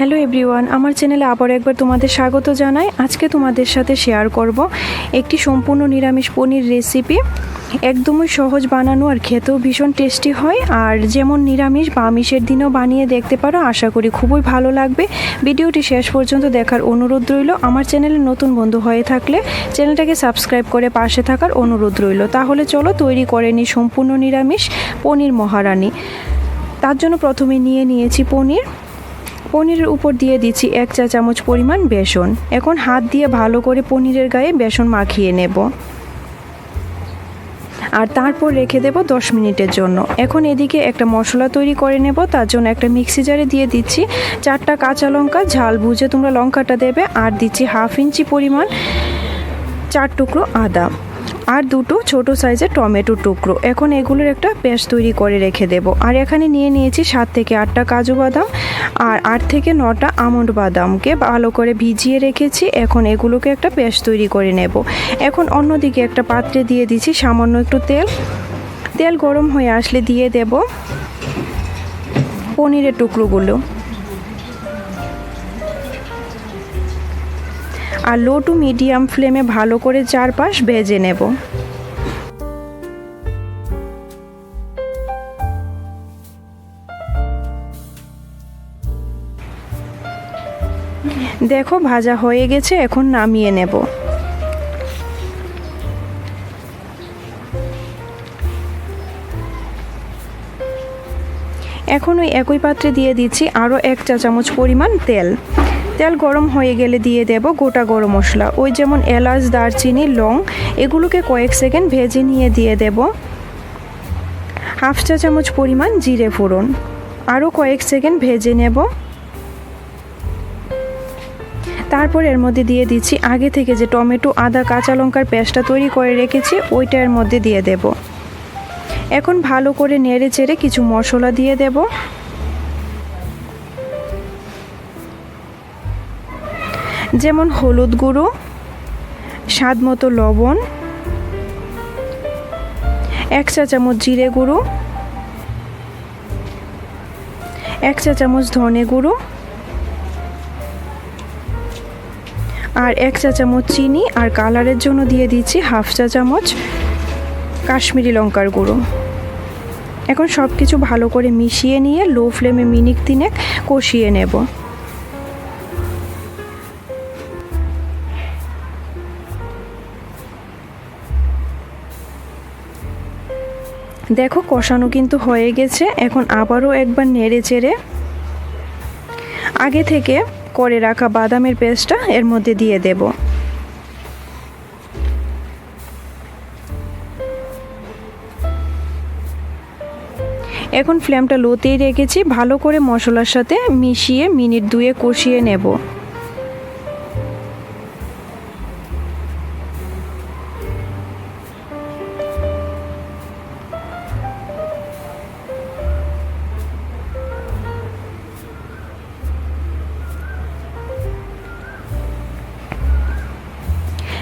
Hello everyone, আমার চ্যানেলে আবার একবার তোমাদের স্বাগত জানাই। আজকে তোমাদের সাথে শেয়ার করব একটি সম্পূর্ণ নিরামিষ পনির রেসিপি একদমই সহজ বানানো আর খেতেও ভীষণ টেস্টি হয়। আর যেমন নিরামিষ বা আমিষের দিনেও বানিয়ে দেখতে পারো, আশা করি খুবই ভালো লাগবে। ভিডিওটি শেষ পর্যন্ত দেখার অনুরোধ রইল। আমার চ্যানেলে নতুন বন্ধু হয়ে থাকলে চ্যানেলটাকে সাবস্ক্রাইব করে পাশে থাকার অনুরোধ রইল। তাহলে চলো তৈরি করে নিই সম্পূর্ণ নিরামিষ পনির মহারানী। তার জন্য প্রথমে নিয়ে নিয়েছি পনির। পনিরের উপর দিয়ে দিচ্ছি এক চা চামচ পরিমাণ বেসন। এখন হাত দিয়ে ভালো করে পনিরের গায়ে বেসন মাখিয়ে নেব। আর তারপর রেখে দেব দশ মিনিটের জন্য। এখন এদিকে একটা মশলা তৈরি করে নেব, তার জন্য একটা মিক্সি জারে দিয়ে দিচ্ছি চারটা কাঁচা লঙ্কা, ঝাল বুঝে তোমরা লঙ্কাটা দেবে, আর দিচ্ছি হাফ ইঞ্চি পরিমাণ চার টুকরো আদা। আর দুটো ছোট সাইজের টমেটো টুকরো। এখন এগুলোর একটা পেস্ট তৈরি করে রেখে দেব। আর এখানে নিয়ে নিয়েছি সাত থেকে আটটা কাজু বাদাম আর আট থেকে নটা আমন্ড বাদামকে ভালো করে ভিজিয়ে রেখেছি। এখন এগুলোকে একটা পেস্ট তৈরি করে নেব। এখন অন্যদিকে একটা পাত্রে দিয়ে দিচ্ছি সামান্য একটু তেল। তেল গরম হয়ে আসলে দিয়ে দেব পনিরের টুকরোগুলো। আর লো টু মিডিয়াম ফ্লেমে ভালো করে চারপাশ ভেজে নেব। দেখো, ভাজা হয়ে গেছে, এখন নামিয়ে নেব। এখন ওই একই পাত্রে দিয়ে দিচ্ছি আরও এক চা চামচ পরিমাণ তেল। তেল গরম হয়ে গেলে দিয়ে দেব গোটা গরম মশলা। ওই যেমন এলাচ, দারচিনি, লং, এগুলোকে কয়েক সেকেন্ড ভেজে নিয়ে দিয়ে দেব। হাফ চা চামচ পরিমাণ জিরে ফোড়ন। আরও কয়েক সেকেন্ড ভেজে নেব। তারপর এর মধ্যে দিয়ে দিচ্ছি আগে থেকে যে টমেটো, আদা, কাঁচা লঙ্কার পেস্টটা তৈরি করে রেখেছি, ওইটা এর মধ্যে দিয়ে দেব। এখন ভালো করে নেড়ে চেড়ে কিছু মশলা দিয়ে দেব। যেমন হলুদ গুঁড়ো, স্বাদ মতো লবণ, এক চা চামচ জিরে গুঁড়ো, এক চা চামচ ধনে গুঁড়ো আর এক চা চামচ চিনি আর কালারের জন্য দিয়ে দিচ্ছি হাফ চা চামচ কাশ্মীরি লঙ্কার গুঁড়ো। এখন সব কিছু ভালো করে মিশিয়ে নিয়ে লো ফ্লেমে মিনিট তিনেক কষিয়ে নেব। দেখো, কষানো কিন্তু হয়ে গেছে। এখন আবারও একবার নেড়ে চেড়ে আগে থেকে করে রাখা বাদামের পেস্টটা এর মধ্যে দিয়ে দেব। এখন ফ্লেমটা লোতেই রেখেছি। ভালো করে মশলার সাথে মিশিয়ে মিনিট দুয়ে কষিয়ে নেব।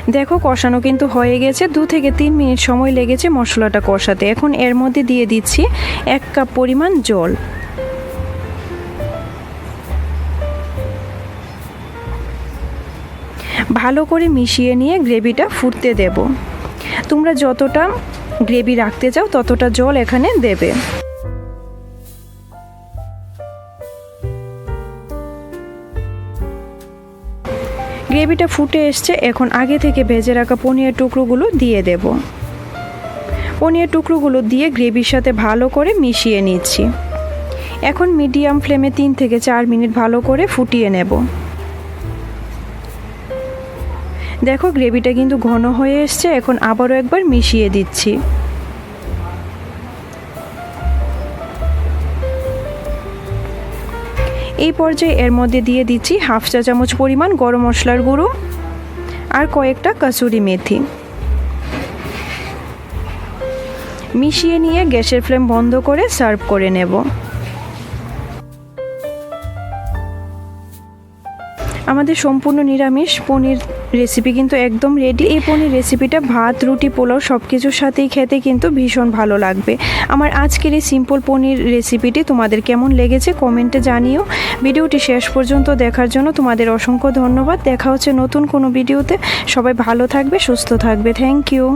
দেখো, কষানো কিন্তু হয়ে গেছে। দু থেকে তিন মিনিট সময় লেগেছে মশলাটা কষাতে। এখন এর মধ্যে দিয়ে দিচ্ছি এক কাপ পরিমাণ জল। ভালো করে মিশিয়ে নিয়ে গ্রেভিটা ফুটতে দেব। তোমরা যতটা গ্রেভি রাখতে চাও, ততটা জল এখানে দেবে। গ্রেভিটা ফুটে এসছে, এখন আগে থেকে ভেজে রাখা পনিরের টুকরোগুলো দিয়ে দেব। পনিরের টুকরোগুলো দিয়ে গ্রেভির সাথে ভালো করে মিশিয়ে নিচ্ছি। এখন মিডিয়াম ফ্লেমে তিন থেকে চার মিনিট ভালো করে ফুটিয়ে নেব। দেখো, গ্রেভিটা কিন্তু ঘন হয়ে এসছে, এখন আবারও একবার মিশিয়ে দিচ্ছি। এই পর্যায়ে এর মধ্যে দিয়ে দিচ্ছি হাফ চা চামচ পরিমাণ গরম মশলার গুঁড়ো আর কয়েকটা কাসুরি মেথি। মিশিয়ে নিয়ে গ্যাসের ফ্লেম বন্ধ করে সার্ভ করে নেব। আমাদের সম্পূর্ণ নিরামিষ পনির রেসিপি কিন্তু একদম রেডি এই পনির রেসিপিটা ভাত, রুটি, পোলাও সব কিছুর সাথেই খেতে কিন্তু ভীষণ ভালো লাগবে। আমার আজকের এই সিম্পল পনির রেসিপিটি তোমাদের কেমন লেগেছে কমেন্টে জানিও। ভিডিওটি শেষ পর্যন্ত দেখার জন্য তোমাদের অসংখ্য ধন্যবাদ। দেখা হচ্ছে নতুন কোনো ভিডিওতে সবাই ভালো থাকবে, সুস্থ থাকবে। Thank you